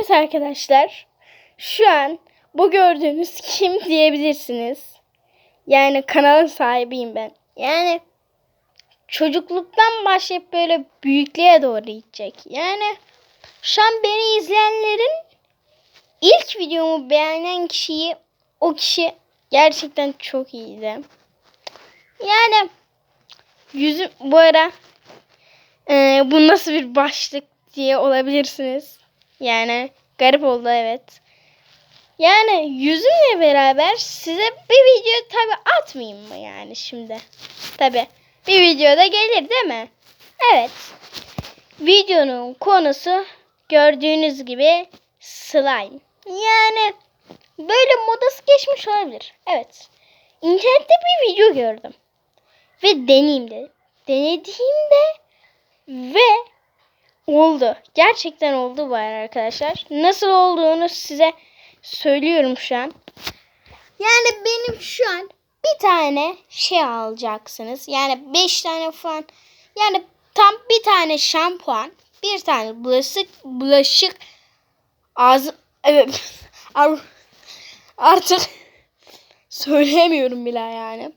Evet arkadaşlar. Şu an bu gördüğünüz kim diyebilirsiniz. Yani kanalın sahibiyim ben. Yani çocukluktan başlayıp böyle büyüklüğe doğru gidecek. Yani şu an beni izleyenlerin ilk videomu beğenen kişiyi o kişi gerçekten çok iyiydi. Yani yüzüm bu ara e, bu nasıl bir başlık diye olabilirsiniz. Yani garip oldu evet. Yani yüzümle beraber size bir video tabi atmayayım mı yani şimdi? Tabi bir videoda gelir değil mi? Evet. Videonun konusu gördüğünüz gibi slime. Yani böyle modası geçmiş olabilir. Evet. İnternette bir video gördüm. Ve deneyeyim dedim. Denediğimde ve oldu. Gerçekten oldu arada arkadaşlar. Nasıl olduğunu size söylüyorum şu an. Yani benim şu an bir tane şey alacaksınız. Yani 5 tane falan. Yani tam bir tane şampuan, bir tane bulaşık bulaşık ağzı evet Ar- artık söyleyemiyorum bile yani.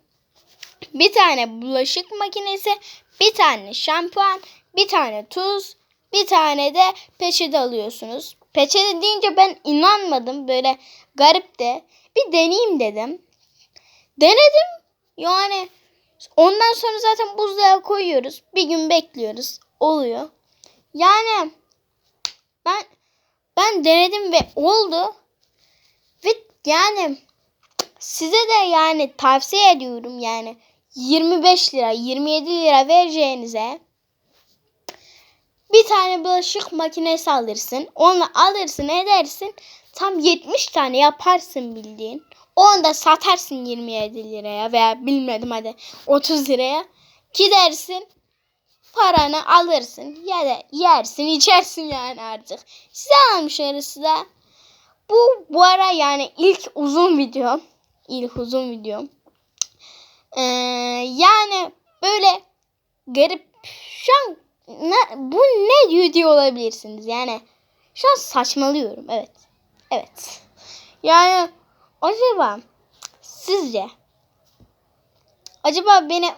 Bir tane bulaşık makinesi, bir tane şampuan, bir tane tuz, bir tane de peçete alıyorsunuz. Peçete deyince ben inanmadım. Böyle garip de. Bir deneyeyim dedim. Denedim. Yani ondan sonra zaten buzluğa koyuyoruz. Bir gün bekliyoruz. Oluyor. Yani ben ben denedim ve oldu. Ve yani size de yani tavsiye ediyorum yani 25 lira 27 lira vereceğinize tane bulaşık makinesi alırsın. Onu alırsın edersin. Tam 70 tane yaparsın bildiğin. Onu da satarsın 27 liraya veya bilmedim hadi 30 liraya. Gidersin paranı alırsın ya da yersin içersin yani artık. Size almış arası da. Bu bu ara yani ilk uzun video. ilk uzun videom. Ee, yani böyle garip şu an ne, bu ne diyor olabilirsiniz. Yani şu an saçmalıyorum. Evet. Evet. Yani acaba sizce acaba beni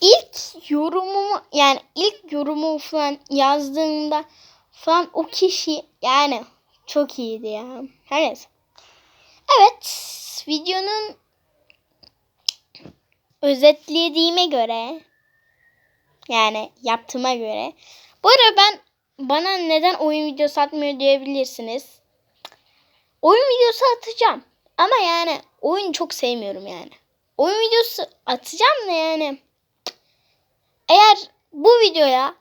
ilk yorumumu yani ilk yorumumu falan yazdığımda falan o kişi yani çok iyiydi ya. Her neyse. Evet. Videonun özetlediğime göre yani yaptığıma göre. Bu arada ben bana neden oyun videosu atmıyor diyebilirsiniz. Oyun videosu atacağım. Ama yani oyun çok sevmiyorum yani. Oyun videosu atacağım da yani. Eğer bu videoya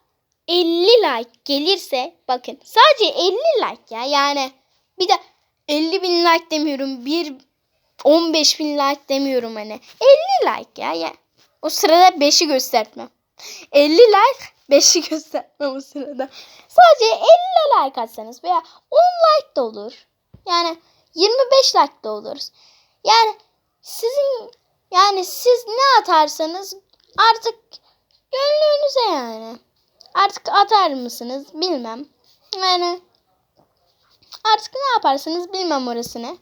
50 like gelirse bakın sadece 50 like ya yani bir de 50 bin like demiyorum bir 15 bin like demiyorum hani 50 like ya, ya. o sırada 5'i göstermem 50 like 5'i göstermem o sırada. Sadece 50 like atsanız veya 10 like da olur. Yani 25 like da olur. Yani sizin yani siz ne atarsanız artık gönlünüze yani. Artık atar mısınız bilmem. Yani artık ne yaparsınız bilmem orasını.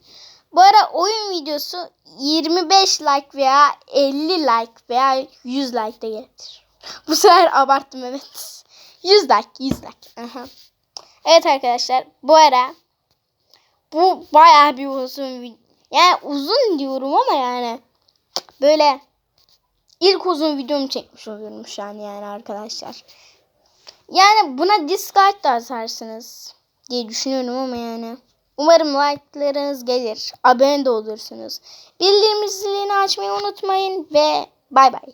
Bu ara oyun videosu 25 like veya 50 like veya 100 like de gelir. Bu sefer abarttım evet. 100 like 100 like. Aha. Evet arkadaşlar bu ara bu bayağı bir uzun. Yani uzun diyorum ama yani böyle ilk uzun videomu çekmiş oluyorum şu an yani arkadaşlar. Yani buna dislike de atarsınız diye düşünüyorum ama yani. Umarım like'larınız gelir. Abone de olursunuz. Bildirim zilini açmayı unutmayın ve bay bay.